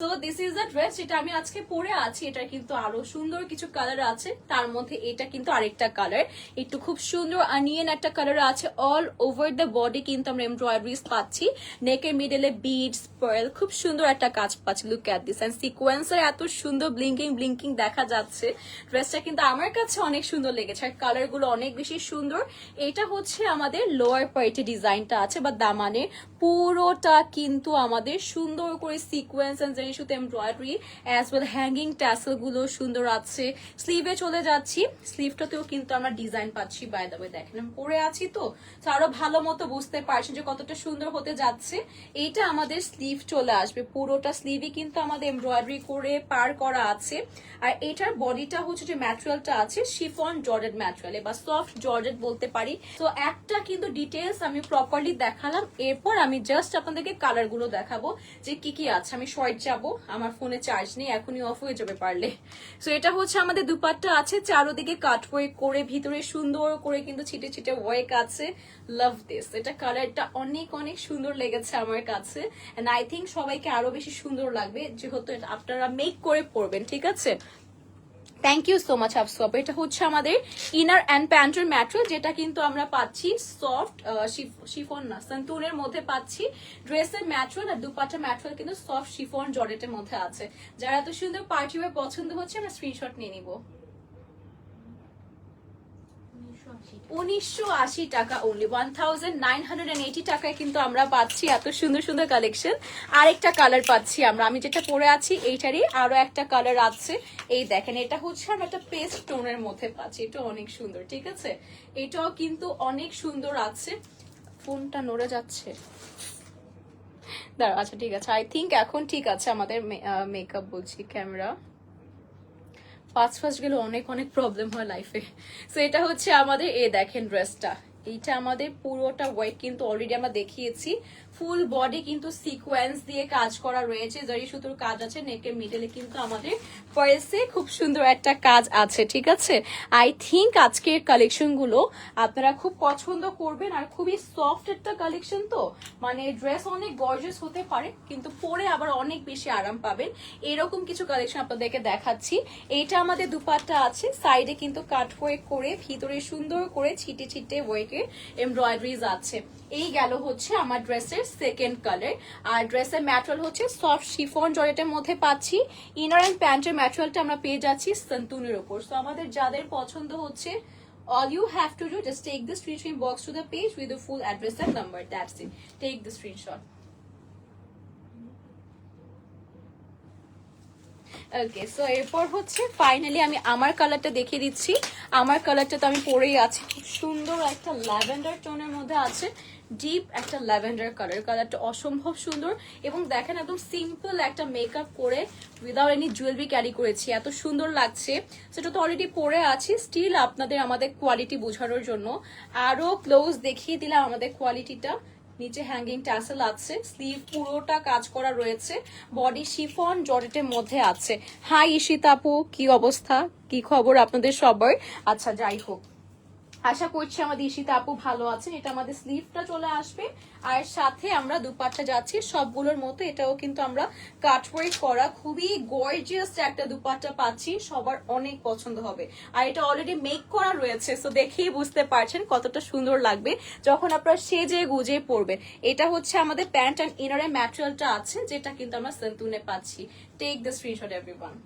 তো this is the dress যেটা আমি আজকে পরে আছি। এটা কিন্তু আরও সুন্দর কিছু কালার আছে। তার মধ্যে এটা কিন্তু আরেকটা কালার একটু খুব সুন্দর আনিয়ন একটা কালার আছে। অল ওভার দ্য বডি কিন্তু আমরা এমব্রয়ডারিজ পাচ্ছি। নেকের মিডলে বিডস পার্ল খুব সুন্দর একটা কাজ পাচ্ছি। লুক অ্যাট দিস অ্যান্ড সিকোয়েন্সের এত সুন্দর ব্লিঙ্কিং ব্লিঙ্কিং দেখা যাচ্ছে। ড্রেসটা কিন্তু আমার কাছে অনেক সুন্দর লেগেছে। আর কালারগুলো অনেক বেশি সুন্দর। এটা হচ্ছে আমাদের লোয়ার পার্টি ডিজাইনটা আছে বা দামানে পুরোটা কিন্তু আমাদের সুন্দর করে সিকোয়েন্স জিনিসুতে এমব্রয়ডারি অ্যাজ ওয়েল হ্যাঙ্গিংগুলো সুন্দর আছে। স্লিভে চলে যাচ্ছি। স্লিভটাতেও কিন্তু আমরা ডিজাইন পাচ্ছি বাই দ্য ওয়ে দেখেন, আমি পরে আছি তো। আরও ভালো মতো বুঝতে পারছেন যে কতটা সুন্দর হতে যাচ্ছে। এইটা আমাদের স্লিভ চলে আসবে। পুরোটা স্লিভই কিন্তু আমাদের এমব্রয়ডারি করে পার করা আছে। আর এটার বডিটা হচ্ছে যে ম্যাটেরিয়ালটা আছে শিফন জর্জেট ম্যাটেরিয়াল বা সফট জর্জেট বলতে পারি। তো একটা কিন্তু ডিটেলস আমি প্রপারলি দেখালাম। এরপর আমি জাস্ট আপনাদেরকে কালারগুলো দেখাবো যে কি কি আছে। আমি শর্ট আমার ফোনে চার্জ নেই, এখনই অফ হয়ে যাবে পারলে। সো এটা হচ্ছে আমাদের দুপাটটা আছে, চারোদিকে কাট ওয়েক করে, ভিতরে সুন্দর করে কিন্তু ছিটে ছিটে ওয়েক আছে। লাভ দিস এটা কালারটা অনেক অনেক সুন্দর লেগেছে আমার কাছে। এন্ড আই থিঙ্ক সবাইকে আরও বেশি সুন্দর লাগবে, যেহেতু আপনারা মেক করে পরবেন, ঠিক আছে? থ্যাংক ইউ সো মাচ আফসু এটা হচ্ছে আমাদের ইনার অ্যান্ড প্যান্টের ম্যাটেরিয়াল যেটা কিন্তু আমরা পাচ্ছি সফট শিফন না সন্তুনের মধ্যে পাচ্ছি ড্রেসের ম্যাটেরিয়াল আর দুপাটা ম্যাটেরিয়াল কিন্তু সফট শিফন জরেটের মধ্যে আছে। যারা এত সুন্দর পার্টি পছন্দ হচ্ছে, আমরা স্ক্রিনশট নিয়ে নিব। উনিশশো আশি টাকা one thousand nine hundred eighty টাকায় কিন্তু আমরা পাচ্ছি এত সুন্দর সুন্দর কালেকশন আরেকটা কালার পাচ্ছি আমরা। আমি যেটা পরে আছি, এইটারই আরও একটা কালার আছে। এই দেখেন, এটা হচ্ছে আমরা একটা মধ্যে পাচ্ছি। এটা অনেক সুন্দর, ঠিক আছে? এটাও কিন্তু অনেক সুন্দর আছে। ফোনটা নড়ে যাচ্ছে। দাঁড়া আচ্ছা ঠিক আছে। আই থিঙ্ক এখন ঠিক আছে আমাদের মেকআপ বলছি ক্যামেরা ফার্স্ট ফার্স্ট গেলে অনেক অনেক প্রবলেম হয় লাইফে সো এটা হচ্ছে আমাদের, এ দেখেন ড্রেসটা এইটা আমাদের পুরোটা ওয়েট কিন্তু অলরেডি আমরা দেখিয়েছি। ফুল বডি কিন্তু সিকোয়েন্স দিয়ে কাজ করা রয়েছে। জারি সুতোর কাজ আছে নেকের মিডলে কিন্তু আমাদের পার্সে খুব সুন্দর একটা কাজ আছে, ঠিক আছে? আই থিঙ্ক আজকের কালেকশনগুলো আপনারা খুব পছন্দ করবেন আর খুবই সফট একটা কালেকশন তো। মানে ড্রেস অনেক গর্জিয়াস হতে পারে, কিন্তু পরে আবার অনেক বেশি আরাম পাবেন। এরকম কিছু কালেকশন আপনাদেরকে দেখাচ্ছি। এইটা আমাদের দুপাট্টা আছে সাইডে কিন্তু কাট ওয়ার্ক করে, ভিতরে সুন্দর করে ছিটে ছিটে ওয়ার্কের এমব্রয়ডারিজ আছে। এই গেল হচ্ছে আমার ড্রেসের সেকেন্ড কালার আর ড্রেসের ম্যাটেরিয়াল হচ্ছে সফট শিফন জয়েটের মধ্যে পাচ্ছি। ইনার অ্যান্ড প্যান্টের ম্যাটেরিয়ালটা আমরা পেয়ে যাচ্ছি সন্তুনের ওপর সো আমাদের যাদের পছন্দ হচ্ছে, all you have to do, just take the screenshot box to the page with the full address and number, that's it take the screenshot okay so এরপর হচ্ছে ফাইনালি আমি আমার কালারটা দেখিয়ে দিচ্ছি। আমার কালারটা তো আমি পরেই আছি। খুব সুন্দর একটা ল্যাভেন্ডার টোনের মধ্যে আছে। ডিপ একটা ল্যাভেন্ডার কালার কালারটা অসম্ভব সুন্দর। এবং দেখেন একদম সিম্পল একটা মেকআপ করে উইদাউট এনি জুয়েলারি ক্যারি করেছি। এত সুন্দর লাগছে। সেটা তো অলরেডি পরে আছি। স্টিল আপনাদের আমাদের কোয়ালিটি বোঝানোর জন্য। আরও ক্লোজ দেখিয়ে দিলাম আমাদের কোয়ালিটিটা নিচে হ্যাঙ্গিং ট্যাসেল আছে স্লিভ পুরোটা কাজ করা রয়েছে বডি শিফন জর্জেটের মধ্যে আছে। হাই ইশিতাপু কি অবস্থা? কি খবর আপনাদের সবাই আচ্ছা যাই হোক। আশা করছি আমাদের ঈশিতা আপু ভালো আছেন, এটা আমাদের স্লিভটা চলে আসবে। আর সাথে আমরা দুপাট্টা যাচ্ছি, সবগুলোর মতো এটাও কিন্তু আমরা কাটওয়ার্ক করা। খুবই গর্জিয়াস একটা দুপাট্টা পাচ্ছি, সবার অনেক পছন্দ হবে। আর এটা অলরেডি মেক করা রয়েছে সো দেখেই বুঝতে পারছেন কতটা সুন্দর লাগবে যখন আপনারা সেজে গুজে পরবেন এটা হচ্ছে আমাদের প্যান্ট অ্যান্ড ইনারের ম্যাটেরিয়ালটা আছে, যেটা কিন্তু আমরা সেন্তুনে পাচ্ছি। টেক দ্য স্ক্রিনশট এভরিওয়ান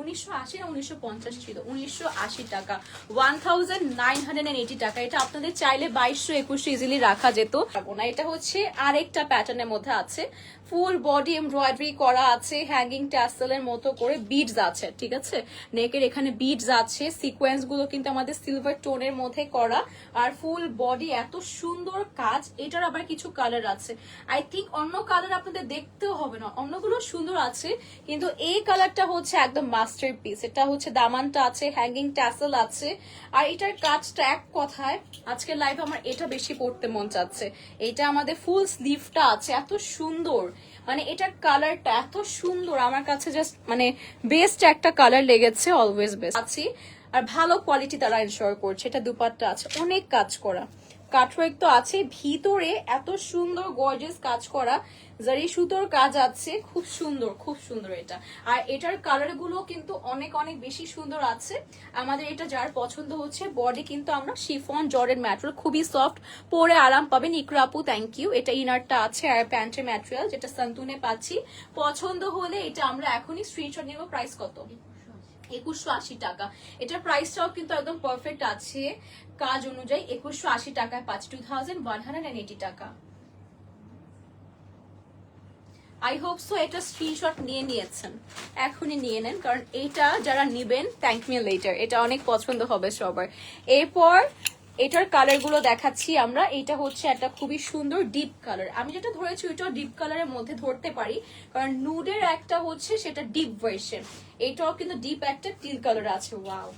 উনিশশো আশি না উনিশশো পঞ্চাশ ছিল? উনিশশো আশি টাকা। One thousand nine hundred eighty টাকা। এটা আপনাদের চাইলে বাইশশো একুশশো ইজিলি রাখা যেত। না এটা হচ্ছে আরেকটা প্যাটার্নের মধ্যে আছে। ফুল বডি এমব্রয়ডারি করা আছে হ্যাঙ্গিং ট্যাসেলের মতো করে বিডস আছে, ঠিক আছে? নেকের এখানে বিডস আছে সিকোয়েন্সগুলো কিন্তু আমাদের সিলভার টোনের মধ্যে করা। আর ফুল বডি এত সুন্দর কাজ, এটার আবার কিছু কালার আছে। আই থিঙ্ক অন্য কালার আপনাদের দেখতেও হবে না, অন্যগুলো সুন্দর আছে, কিন্তু এই কালারটা হচ্ছে একদম মাস্টার পিস এটা হচ্ছে দামানটা আছে হ্যাঙ্গিং ট্যাসেল আছে। আর এটার কাজটা এক কথায়, আজকের লাইফ আমার এটা বেশি পড়তে মন চাচ্ছে। এটা আমাদের ফুল স্লিভটা আছে, এত সুন্দর। মানে এটার কালারটা এত সুন্দর, আমার কাছে জাস্ট মানে বেস্ট একটা কালার লেগেছে অলওয়েজ বেস্ট আছি, আর ভালো কোয়ালিটি তারা এনশোর করছে, এটা দুপাটটা আছে, অনেক কাজ করা। কাটওয়ার্ক তো আছে ভিতরে এত সুন্দর গর্জেস কাজ করা। জারি সুতোর কাজ আছে। খুব সুন্দর খুব সুন্দর এটা। আর এটার কালারগুলো কিন্তু অনেক অনেক বেশি সুন্দর আছে। আমাদের এটা যার পছন্দ হচ্ছে বডি কিন্তু আমরা শিফন জর্ডেন ম্যাটেরিয়াল খুবই সফট পরে আরাম পাবেন ইকরা আপু থ্যাংক ইউ এটা ইনারটা আছে, আর প্যান্টের ম্যাটেরিয়াল যেটা সান্তুনে পাচ্ছি। পছন্দ হলে এটা আমরা এখনই স্ক্রিনশট নেব। প্রাইস কত? একুশশো আশি টাকা। এটার প্রাইসটাও কিন্তু একদম পারফেক্ট আছে। কাজ অনুযায়ী একুশশো আশি টাকায় পাঁচ টু থাউজেন্ড টাকা। আই হোপ সো এটা স্ক্রিনশট নিয়ে নিয়েছেন। এখনই নিয়ে নেন, কারণ এটা যারা নিবেন থ্যাংক মি লেটার এটা অনেক পছন্দ হবে সবার। এরপর এটার কালারগুলো দেখাচ্ছি আমরা। এটা হচ্ছে একটা খুবই সুন্দর ডিপ কালার আমি যেটা ধরেছি, ওইটাও ডিপ কালারের মধ্যে ধরতে পারি। কারণ নুডের একটা হচ্ছে সেটা ডিপ ভার্সন এটাও কিন্তু ডিপ একটা টিল কালার আছে। ওয়াও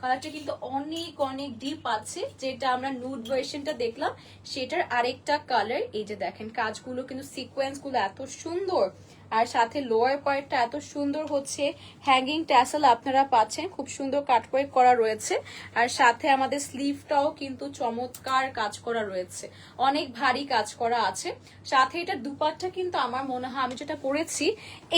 কালারটা কিন্তু অনেক অনেক ডিপ আছে। যেটা আমরা নুড ভার্সনটা দেখলাম, সেটার আরেকটা কালার এই যে দেখেন, কাজগুলো কিন্তু সিকোয়েন্সগুলো এত সুন্দর। আর সাথে লোয়ার পার্টটা এত সুন্দর হচ্ছে হ্যাঙ্গিং ট্যাসেল আপনারা পাচ্ছেন, খুব সুন্দর কাটওয়ার্ক করা রয়েছে। আর সাথে আমাদের স্লিভটাও কিন্তু চমৎকার কাজ করা রয়েছে। অনেক ভারী কাজ করা আছে। সাথে এটার দুপাটটা কিন্তু আমার মনে হয়, আমি যেটা পরেছি,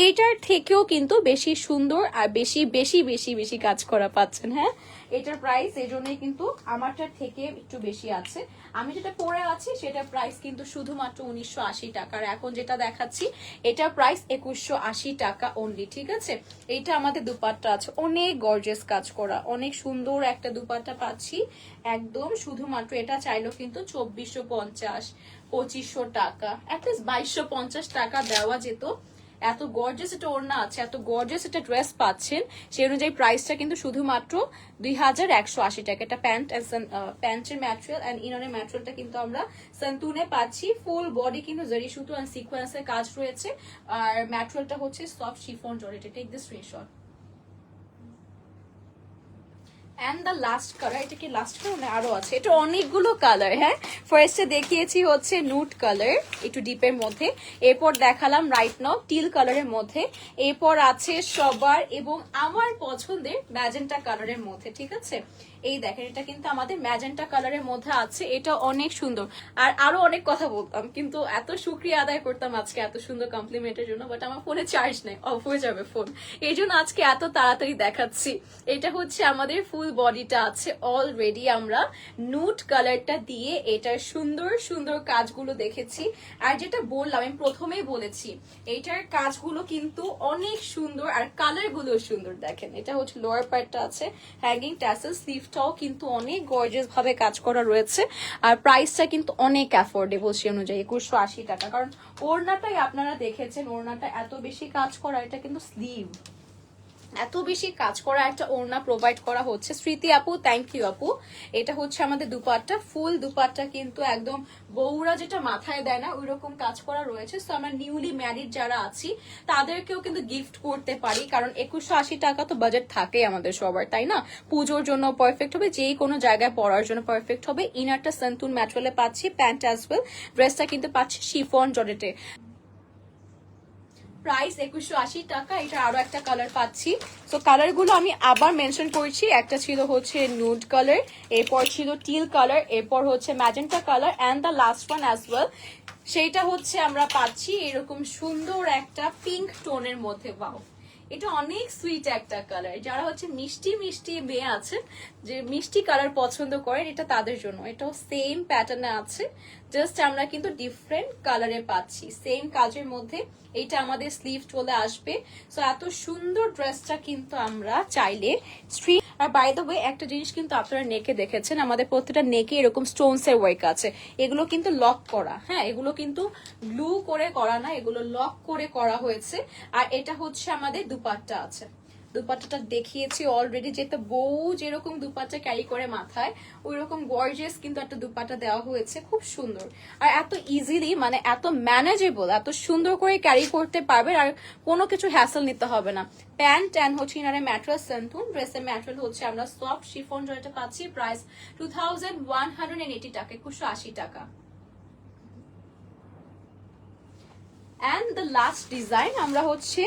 এইটার থেকেও কিন্তু বেশি সুন্দর আর বেশি বেশি বেশি বেশি কাজ করা পাচ্ছেন হ্যাঁ? এটার প্রাইস এই জন্যই কিন্তু আমারটার থেকে একটু বেশি আছে। আমি যেটা পরে আছি, সেটার প্রাইস কিন্তু শুধুমাত্র উনিশশো আশি টাকা এখন যেটা দেখাচ্ছি, এটার প্রাইস একুশশো আশি টাকা অনলি ঠিক আছে? এইটা আমাদের দুপাট্টা আছে। অনেক গর্জেস কাজ করা। অনেক সুন্দর একটা দুপাট্টা পাচ্ছি। একদম শুধুমাত্র এটা চাইলেও কিন্তু চব্বিশশো পঞ্চাশ, পঁচিশশো টাকা। অ্যাটলিস্ট বাইশশো পঞ্চাশ টাকা দেওয়া যেত। এত গর্জেস এটা ওড়না আছে, এত গর্জেস এটা ড্রেস পাচ্ছেন। সেই অনুযায়ী প্রাইসটা কিন্তু শুধুমাত্র দুই হাজার একশো আশি টাকা। এটা প্যান্ট প্যান্টের ম্যাটেরিয়াল অ্যান্ড ইনারের ম্যাটেরিয়ালটা কিন্তু আমরা সন্তুনে পাচ্ছি। ফুল বডি কিন্তু জরি সুতো অ্যান্ড সিকোয়েন্সের কাজ রয়েছে। আর ম্যাটেরিয়ালটা হচ্ছে soft chiffon জরিটা। Take the screenshot and the last colour এটা কি লাস্ট আছে? এটা অনেকগুলো কালার হ্যাঁ? দেখিয়েছি হচ্ছে নুট কালার একটু ডিপের মধ্যে। এরপর দেখালাম রাইট নাও টিল কালারের মধ্যে। এরপর আছে সবার এবং আমার পছন্দের ম্যাজেন্টা কালারের মধ্যে, ঠিক আছে? এই দেখেন, এটা কিন্তু আমাদের ম্যাজেন্টা কালারের মধ্যে আছে, এটা অনেক সুন্দর। আর আরও অনেক কথা বলতাম, কিন্তু এত শুক্রিয়া আদায় করতাম আজকে এত সুন্দর কমপ্লিমেন্টের জন্য বাট আমার ফোনে চার্জ নেই অফ হয়ে যাবে ফোন এই জন্য আজকে এত তাড়াতাড়ি দেখাচ্ছি। এটা হচ্ছে আমাদের ফুল বডিটা আছে অলরেডি আমরা নুট কালারটা দিয়ে এটার সুন্দর সুন্দর কাজগুলো দেখেছি। আর যেটা বললাম, আমি প্রথমেই বলেছি এইটার কাজগুলো কিন্তু অনেক সুন্দর, আর কালারগুলো সুন্দর, দেখেন। এটা হচ্ছে লোয়ার পার্টটা আছে হ্যাঙ্গিং ট্যাসেল স্লিভটাও কিন্তু অনেক গর্জেস ভাবে কাজ করা রয়েছে। আর প্রাইসটা কিন্তু অনেক অ্যাফোর্ডেবল সে অনুযায়ী, একুশশো আশি টাকা। কারণ ওড়নাটাই আপনারা দেখেছেন, ওড়নাটা এত বেশি কাজ করা, এটা কিন্তু স্লিভ এত বেশি কাজ করা একটা ওড়না প্রোভাইড করা হচ্ছে। স্মৃতি আপু থ্যাংক ইউ আপু। এটা হচ্ছে আমাদের দুপাট্টা, ফুল দুপাট্টা কিন্তু একদম বউরা যেটা মাথায় দেয় না ওই রকম কাজ করা রয়েছে। তো আমরা নিউলি ম্যারিড যারা আছি, তাদেরকেও কিন্তু গিফট করতে পারি, কারণ একুশশো আশি টাকা তো বাজেট থাকে আমাদের সবার, তাই না? পুজোর জন্য পারফেক্ট হবে, যেই কোনো জায়গায় পরার জন্য পারফেক্ট হবে। ইনারটা সন্তুন ম্যাটেরিয়ালে পাচ্ছি প্যান্ট অ্যাজ ওয়েল ড্রেসটা কিন্তু পাচ্ছি শিফন জর্ডেটে প্রাইস একুশশো আশি টাকা, এটা আরও একটা কালার পাচ্ছি। তো কালারগুলো আমি আবার মেনশন করছি। একটা ছিল হচ্ছে নুড কালার এরপর ছিল টিল কালার এরপর হচ্ছে magenta colour and the last one as well সেইটা হচ্ছে আমরা পাচ্ছি এরকম সুন্দর একটা পিঙ্ক টোনের মধ্যে বাও এটা অনেক সুইট একটা কালার যারা হচ্ছে মিষ্টি মিষ্টি মেয়ে আছে যে মিষ্টি কালার পছন্দ করেন, এটা তাদের জন্য। এটাও সেম প্যাটার্নে আছে জাস্ট আমরা কিন্তু ডিফারেন্ট কালারে পাচ্ছি। সেম কাজের মধ্যে এটা আমাদের স্লিভ চলে আসবে। সো এত সুন্দর ড্রেসটা কিন্তু আমরা চাইলে স্ট্রিট আর বাই দ্য ওয়ে একটা জিনিস কিন্তু আপনারা নেকে দেখেছেন, আমাদের প্রত্যেকটা নেকে এরকম স্টোনস এর ওয়ার্ক আছে। এগুলো কিন্তু লক করা হ্যাঁ? এগুলো কিন্তু গ্লু করে করা না, এগুলো লক করে করা হয়েছে। আর এটা হচ্ছে আমাদের দুপাট্টা আছে। দুপাট্টাটা দেখিয়েছি অলরেডি যেটা বউ যেরকম দুপাট্টা ক্যারি করে মাথায় ওই রকম গর্জিয়াস কিন্তু একটা দুপাট্টা দেওয়া হয়েছে, খুব সুন্দর। আর এত ইজিলি মানে এত ম্যানেজেবল এত সুন্দর করে ক্যারি করতে পারবে, আর কোনো কিছু হ্যাসেল নিতে হবে না। প্যান্ট অ্যান্ড হচ্ছে ইনারে ম্যাট্রেস সেন্থুন ড্রেসের ম্যাটেরিয়াল হচ্ছে আমরা সফট শিফন জয়টা পাচ্ছি price two thousand one hundred eighty টাকা, একুশশো আশি টাকা। অ্যান্ড দ্য লাস্ট ডিজাইন আমরা হচ্ছে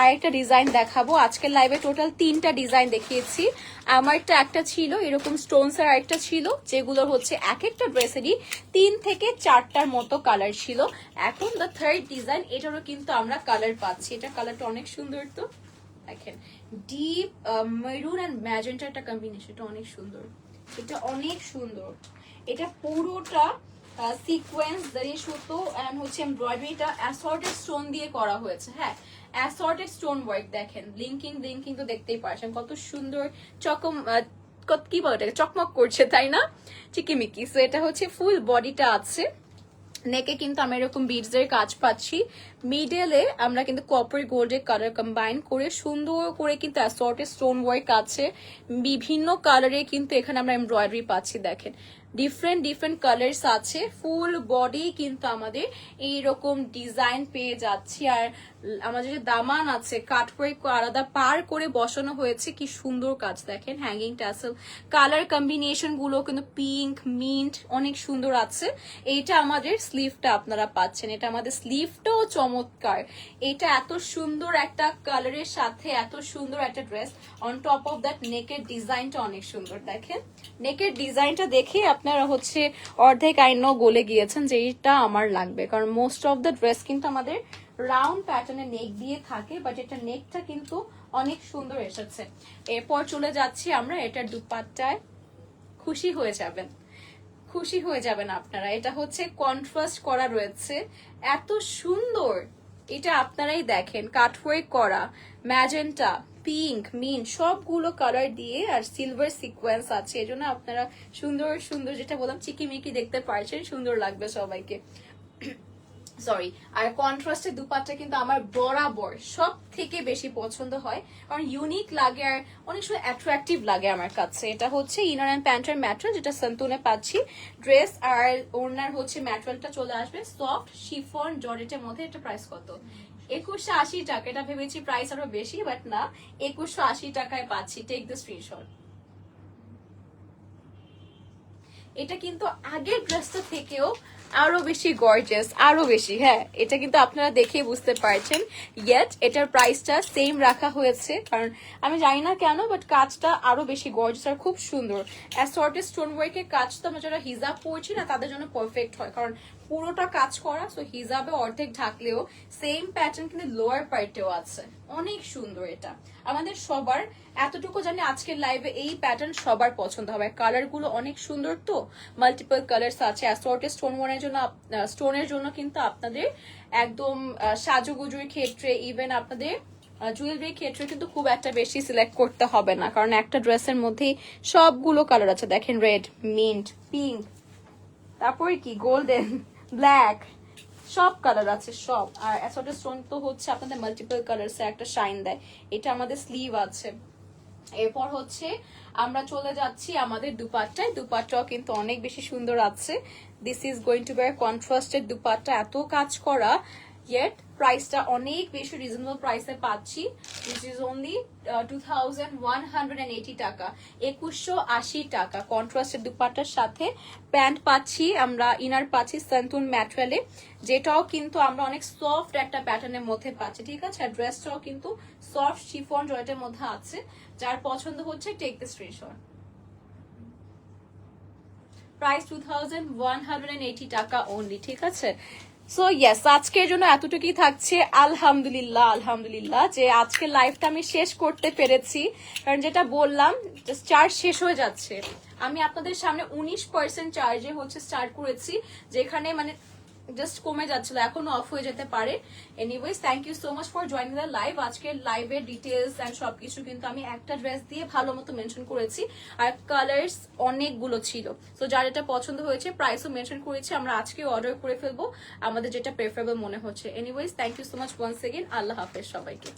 আরেকটা ডিজাইন দেখাবো। আজকের লাইভে টোটাল তিনটা ডিজাইন দেখিয়েছি। আমারটা একটা ছিল, এরকম স্টোনস এর আরেকটা ছিল যেগুলো হচ্ছে এক একটা ড্রেসেরই তিন থেকে চারটার মতো কালার ছিল। এখন দ্য থার্ড ডিজাইন এটারও কিন্তু আমরা কালার পাচ্ছি। এটা কালারটা অনেক সুন্দর তো? দেখেন ডিপ মেরুন অ্যান্ড ম্যাজেন্টা একটা কম্বিনেশন এটা অনেক সুন্দর। এটা অনেক সুন্দর। এটা পুরোটা সিকোয়েন্স দাঁড়িয়ে সুতো অ্যান্ড হচ্ছে এমব্রয়ডারিটা অ্যাসর্টেড স্টোন দিয়ে করা হয়েছে হ্যাঁ? অ্যাসর্টেড স্টোন ওয়ার্ক দেখেন। লিঙ্কিং লিঙ্কিং তো দেখতেই পারছেন। কত সুন্দর চকম কত- কি বলে এটাকে চকমক করছে, তাই না? চিকিমিকি। সো এটা হচ্ছে ফুল বডিটা আছে। নেকে কিন্তু আমি এরকম বিডস এর কাজ পাচ্ছি। মিডলে আমরা কিন্তু কপার গোল্ডের কালার কম্বাইন করে সুন্দর করে কিন্তু অ্যাসর্টেড স্টোন ওয়ার্ক আছে। বিভিন্ন কালারে কিন্তু এখানে আমরা এমব্রয়ডারি পাচ্ছি, দেখেন। ডিফারেন্ট ডিফারেন্ট কালার্স আছে। ফুল বডি কিন্তু আমাদের এইরকম ডিজাইন পেয়ে যাচ্ছি। আর আমাদের যে দামান আছে কাঠওয়ার্ক আলাদা পার করে বসানো হয়েছে, কি সুন্দর কাজ, দেখেন। হ্যাঙ্গিং ট্যাসেল কালার কম্বিনেশনগুলো কিন্তু পিঙ্ক মিন্ট অনেক সুন্দর আছে। এইটা আমাদের স্লিভটা আপনারা পাচ্ছেন। এটা আমাদের স্লিভটাও চমৎকার। এটা এত সুন্দর একটা কালারের সাথে এত সুন্দর একটা dress on top of that নেকের ডিজাইনটা অনেক সুন্দর, দেখেন। নেকের ডিজাইনটা দেখে আপনারা হচ্ছে অর্ধেক আইন গলে গিয়েছেন যে এইটা আমার লাগবে। কারণ মোস্ট অফ দ্য ড্রেস কিন্তু আমাদের রাউন্ড প্যাটার্নের নেক দিয়ে থাকে বাট এটা নেকটা কিন্তু অনেক সুন্দর এসেছে। এরপর চলে যাচ্ছি আমরা, এটার দুপাট্টায়। খুশি হয়ে যাবেন। খুশি হয়ে যাবেন আপনারা। এটা হচ্ছে কন্ট্রাস্ট করা রয়েছে। এত সুন্দর। এটা আপনারাই দেখেন কাঠওয়ার্ক করা ম্যাজেন্টা পিঙ্ক মিন সবগুলো কালার দিয়ে আর সিলভার সিকোয়েন্স আছে। এজন্য আপনারা সুন্দর সুন্দর যেটা বললাম, চিকিমিকি দেখতে পারছেন, সুন্দর লাগবে সবাইকে। সরি আর কন্ট্রাস্টের দুপাট্টা কিন্তু আমার বরাবর সব থেকে বেশি পছন্দ হয়। কারণ ইউনিক লাগে আর অনেক সময় অ্যাট্রাকটিভ লাগে আমার কাছে। এটা হচ্ছে ইনার অ্যান্ড প্যান্টের ম্যাটেরিয়াল যেটা সন্তুনে পাচ্ছি। ড্রেস আর ওনার হচ্ছে ম্যাটেরিয়ালটা চলে আসবে। সফট শিফন জর্জেটের মধ্যে এটা প্রাইস কত? একুশশো আশি টাকা। এটা ভেবেছি প্রাইস আরও বেশি বাট না, একুশশো আশি টাকায় পাচ্ছি। টেক দ্য স্ক্রিনশট এটা কিন্তু আগের ড্রেসটা থেকেও আরও বেশি গর্জেস আরও বেশি হ্যাঁ। এটা কিন্তু আপনারা দেখেই বুঝতে পারছেন। ইয়েট এটার প্রাইসটা সেম রাখা হয়েছে। কারণ আমি জানি না কেন বাট কাজটা আরও বেশি গর্জেস আর খুব সুন্দর। অ্যাসর্টেড স্টোন ওয়ার্কের কাজ তো আমরা যারা হিজাব পড়ছি না, তাদের জন্য পারফেক্ট হয়। কারণ পুরোটা কাজ করা সো হিজাবে অর্ধেক ঢাকলেও সেম প্যাটার্ন কিন্তু লোয়ার পার্টেও আছে। অনেক সুন্দর এটা। আমাদের সবার, এতটুকু জানি আজকের লাইভে এই প্যাটার্ন সবার পছন্দ হবে। কালারগুলো অনেক সুন্দর তো? মাল্টিপল কালার্স আছে অ্যাসর্টেড স্টোন ওয়ানের জন্য স্টোনের জন্য কিন্তু আপনাদের একদম সাজুগুজুর ক্ষেত্রে ইভেন আপনাদের জুয়েলারির ক্ষেত্রে কিন্তু খুব একটা বেশি সিলেক্ট করতে হবে না। কারণ একটা ড্রেসের মধ্যেই সবগুলো কালার আছে। দেখেন রেড মিন্ট পিঙ্ক তারপরে কি গোল্ডেন ব্ল্যাক সব কালার আছে, সব। আর অ্যাসর্টেড স্টোন তো হচ্ছে আপনাদের মাল্টিপল কালার্সে একটা শাইন দেয়। এটা আমাদের স্লিভ আছে। এরপর হচ্ছে আমরা চলে যাচ্ছি আমাদের দুপাট্টায়। দুপাট্টাও কিন্তু অনেক বেশি সুন্দর আছে। This is going to bear contrasted dupatta. এত কাজ করা ইয়েট প্রাইসটা অনেক বেশি রিজনেবল প্রাইসে পাচ্ছি which is only two thousand one hundred eighty টাকা, একুশশো আশি টাকা। কন্ট্রাস্টেড দুপাট্টার সাথে প্যান্ট পাচ্ছি, আমরা ইনার পাচ্ছি সান্তুন ম্যাটেরিয়ালে যেটাও কিন্তু আমরা অনেক সফট একটা প্যাটার্নের মধ্যে পাচ্ছি, ঠিক আছে? আর ড্রেসটাও কিন্তু সফট শিফন জয়েটের মধ্যে আছে, যার পছন্দ হচ্ছে take the screenshot price two thousand one hundred and eighty টাকা অনলি ঠিক আছে? সো ইয়েস আজকের জন্য এতটুকুই থাকছে। আলহামদুলিল্লাহ আলহামদুলিল্লাহ, যে আজকে লাইফটা আমি শেষ করতে পেরেছি। কারণ যেটা বললাম চার্জ শেষ হয়ে যাচ্ছে। আমি আপনাদের সামনে উনিশ পার্সেন্ট চার্জে হচ্ছে স্টার্ট করেছি, যেখানে মানে জাস্ট কমে যাচ্ছিল, এখনও অফ হয়ে যেতে পারে। Anyways thank you so much for joining the live আজকে লাইভের ডিটেলস অ্যান্ড সবকিছু কিন্তু আমি একটা ড্রেস দিয়ে ভালো মতো মেনশন করেছি। আর কালার্স অনেকগুলো ছিল। তো যার এটা পছন্দ হয়েছে প্রাইসও মেনশন করেছি। আমরা আজকে অর্ডার করে ফেলব। আমাদের যেটা প্রেফারেবল মনে হচ্ছে। Anyways thank you so much once again আল্লাহ হাফেজ সবাইকে।